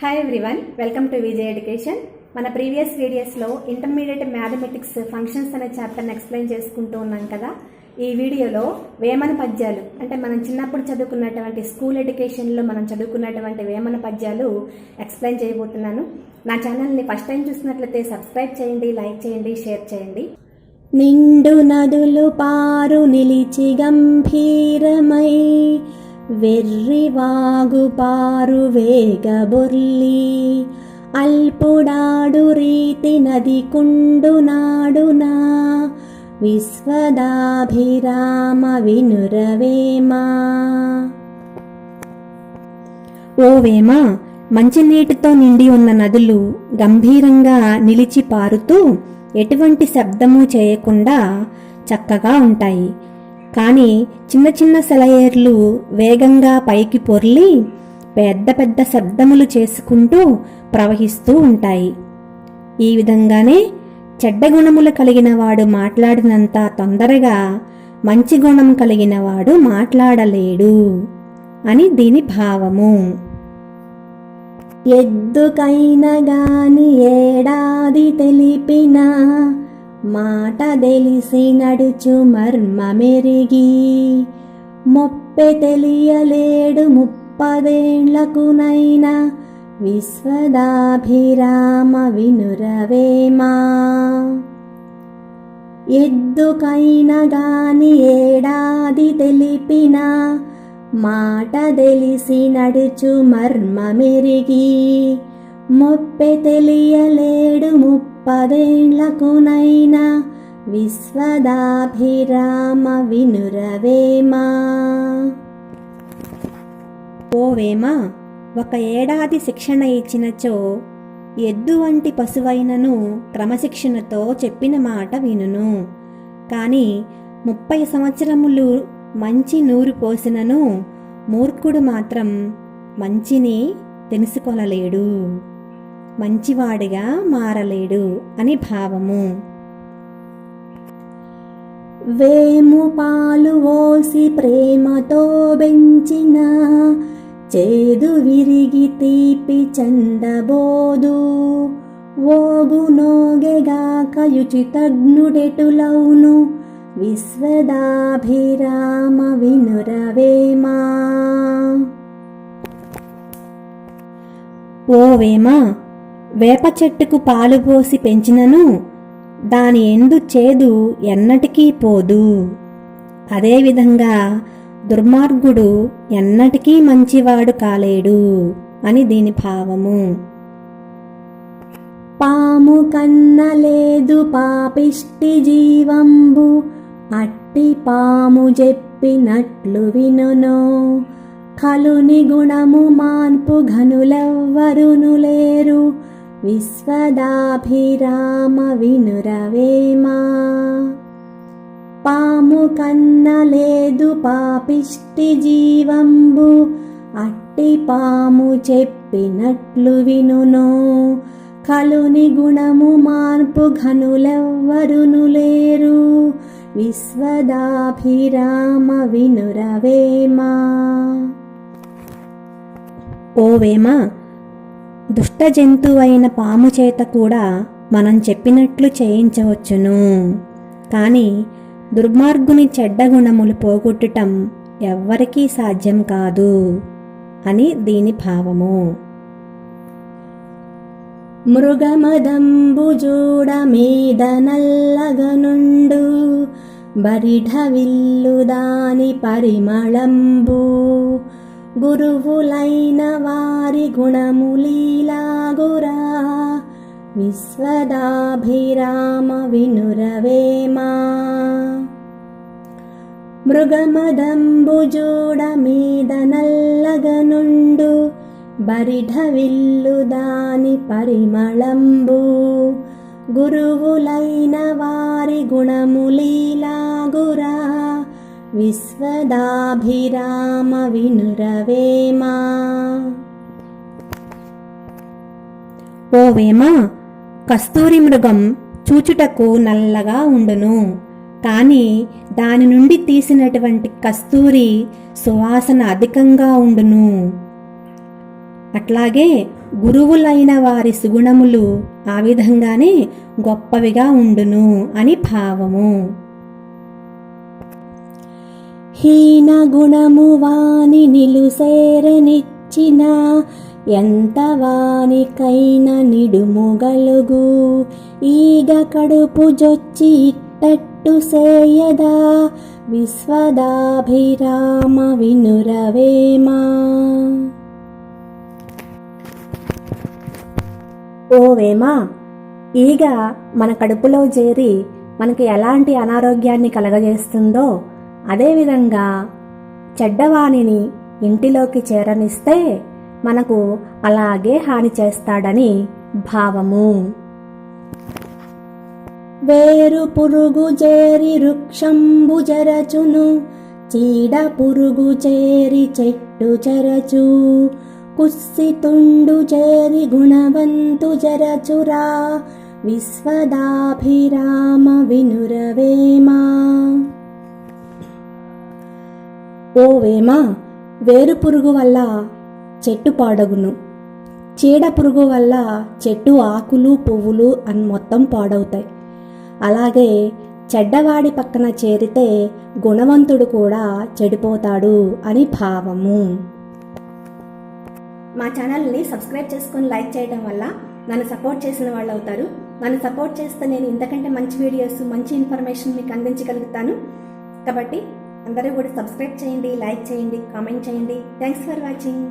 Hi everyone welcome to Vijay education మన previous వీడియోస్లో intermediate mathematics functions అనే చాప్టర్ని ఎక్స్ప్లెయిన్ చేసుకుంటూ ఉన్నాం కదా. ఈ వీడియోలో వేమన పద్యాలు అంటే మనం చిన్నప్పుడు చదువుకున్నటువంటి స్కూల్ ఎడ్యుకేషన్లో మనం చదువుకున్నటువంటి వేమన పద్యాలు ఎక్స్ప్లెయిన్ చేయబోతున్నాను. నా ఛానల్ని ఫస్ట్ టైం చూసినట్లయితే సబ్స్క్రైబ్ చేయండి లైక్ చేయండి షేర్ చేయండి. నిండు నదులు పారు నిలిచి గంభీరమై వెర్రివాగుపారు వేగబొర్లి అల్పుడాడు రీతి నది కుండు నాడునా. విశ్వదాభిరామ వినురవేమా. ఓ వేమ మంచినీటితో నిండి ఉన్న నదులు గంభీరంగా నిలిచి పారుతూ ఎటువంటి శబ్దము చేయకుండా చక్కగా ఉంటాయి. కానీ చిన్న చిన్న సెలయేర్లు వేగంగా పైకి పొర్లి పెద్ద పెద్ద శబ్దములు చేసుకుంటూ ప్రవహిస్తూ ఉంటాయి. ఈ విధంగానే చెడ్డ గుణములు కలిగిన వాడు మాట్లాడినంత తొందరగా మంచి గుణం కలిగిన వాడు మాట్లాడలేడు అని దీని భావము. ఎద్దుకైన గాని ఏడాది తెలిపినా మాట తెలిసి నడుచు మర్మమెరిగి. మొప్పె తెలియలేడు ముప్పదేండ్లకునైనా విశ్వదాభిరామ వినురవేమా. ఎద్దుకైన గాని ఏడాది తెలిపిన. మాట తెలిసి నడుచు మర్మమెరిగి. మొప్పె తెలియలేడు పదేళ్ళకునైనా విశ్వదాభిరామ వినురవేమా? ఓవేమా ఒక ఏడాది శిక్షణ ఇచ్చినచో ఎద్దు వంటి పశువైనను క్రమశిక్షణతో చెప్పిన మాట వినును. కాని ముప్పై సంవత్సరములు మంచి నూరు పోసినను మూర్ఖుడు మాత్రం మంచిని తెలుసుకొనలేడు. మంచివాడిగా మారలేడు అని భావము. వేము పాలు ఓసి ప్రేమతో బెంచిన చేదు విరిగి తీపి చందబోదు. ఓగు నోగెగాక యుచితజ్ఞుడెటులౌను విశ్వదాభిరామ వినురవేమా. ఓ వేప చెట్టుకు పాలు పోసి పెంచినను దాని ఎందు చేదు ఎన్నటికీ పోదు. అదేవిధంగా దుర్మార్గుడు ఎన్నటికీ మంచివాడు కాలేడు అని దీని భావము. పాము కన్నలేదు పాపిష్టి జీవంబు అట్టి పాము చెప్పినట్లు వినును. కలుని గుణము మాన్పు ఘనులెవ్వరును లేరు. విశ్వదాభిరామ వినురవేమా పాము కన్నలేదు పాపిష్టి జీవంబు అట్టి పాము చెప్పినట్లు వినును కలుని గుణము మార్పు ఘనులెవ్వరును లేరు విశ్వదాభిరామ వినురవేమా ఓ దుష్ట జంతువైన పాము చేత కూడా మనం చెప్పినట్లు చేయించవచ్చును. కానీ దుర్మార్గుని చెడ్డ గుణములు పోగొట్టటం ఎవ్వరికీ సాధ్యం కాదు అని దీని భావము. మృగమదంబుజూడ మీద నల్లగనుండు బరిఢ విల్లు దాని పరిమళంబు గురువులైన వారి గుణములీలాగురా విశ్వదాభిరామ వినురవేమా మృగమదంబుజూడ మీద నల్లగనుండు బరిఢవిల్లు దాని పరిమళంబు. గురువులైన వారి గుణములీలా విశ్వదాభిరామ వినురవేమా ఓ వేమ కస్తూరి మృగం చూచుటకు నల్లగా ఉండును. కానీ దాని నుండి తీసినటువంటి కస్తూరి సువాసన అధికంగా ఉండును. అట్లాగే గురువులైన వారి సుగుణములు ఆ విధంగానే గొప్పవిగా ఉండును అని భావము. హీన గుణము వాని నిలుసేరనిచ్చిన ఎంత వానికైన నిడుముగలుగు ఈగ కడుపు జొచ్చి ఇట్టట్టు సేయదా విశ్వదాభిరామ వినురవేమా. ఓ వేమా ఈగ మన కడుపులో చేరి మనకి ఎలాంటి అనారోగ్యాన్ని కలగజేస్తుందో అదేవిధంగా చెడ్డవాణిని ఇంటిలోకి చేరనిస్తే మనకు అలాగే హాని చేస్తాడని భావము. వేరు పురుగు చేరి వృక్షంబు జరచును చీడ పురుగు చేరి చెట్టు చెరచు కుస్సి తుండు చేరి గుణవంతు జరచురా విశ్వదాభిరామ వినుర ఓ వేమా వేరు పురుగు వల్ల చెట్టు పాడగును. చీడ పురుగు వల్ల చెట్టు ఆకులు పువ్వులు అని మొత్తం పాడవుతాయి. అలాగే చెడ్డవాడి పక్కన చేరితే గుణవంతుడు కూడా చెడిపోతాడు అని భావము. మా ఛానల్ని సబ్స్క్రైబ్ చేసుకొని లైక్ చేయడం వల్ల నన్ను సపోర్ట్ చేసిన వాళ్ళు అవుతారు నన్ను సపోర్ట్ చేస్తే నేను ఇంతకంటే మంచి వీడియోస్ మంచి ఇన్ఫర్మేషన్ మీకు అందించగలుగుతాను. కాబట్టి అందరూ కూడా సబ్స్క్రైబ్ చేయండి లైక్ చేయండి కామెంట్ చేయండి. Thanks for watching